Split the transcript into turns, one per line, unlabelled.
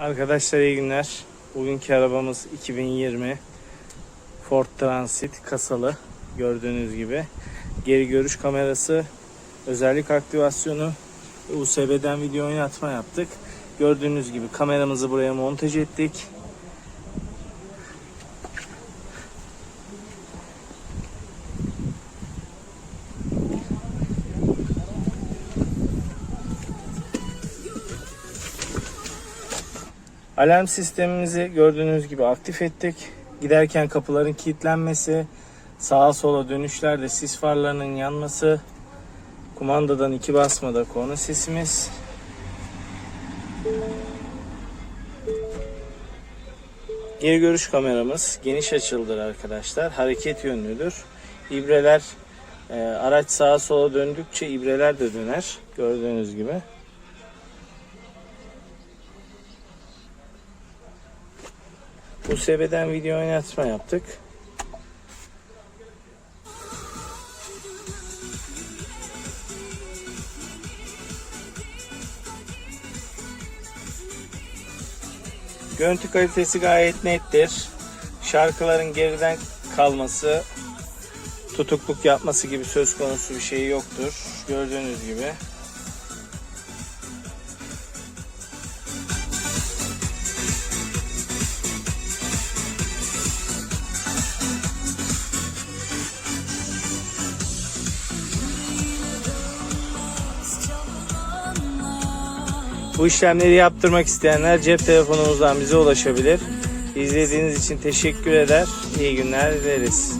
Arkadaşlar iyi günler. Bugünkü arabamız 2020 Ford Transit kasalı. Gördüğünüz gibi. Geri görüş kamerası, özellik aktivasyonu, USB'den video oynatma yaptık. Gördüğünüz gibi kameramızı buraya montaj ettik. Alarm sistemimizi gördüğünüz gibi aktif ettik. Giderken kapıların kilitlenmesi, sağa sola dönüşlerde sis farlarının yanması, kumandadan iki basmada korna sesimiz. Geri görüş kameramız geniş açılıdır arkadaşlar. Hareket yönlüdür. İbreler e, araç sağa sola döndükçe ibreler de döner. Gördüğünüz gibi. USB'den video oynatma yaptık. Görüntü kalitesi gayet nettir. Şarkıların geriden kalması, tutukluk yapması gibi söz konusu bir şey yoktur. Gördüğünüz gibi. Bu işlemleri yaptırmak isteyenler cep telefonumuzdan bize ulaşabilir. İzlediğiniz için teşekkür eder. İyi günler dileriz.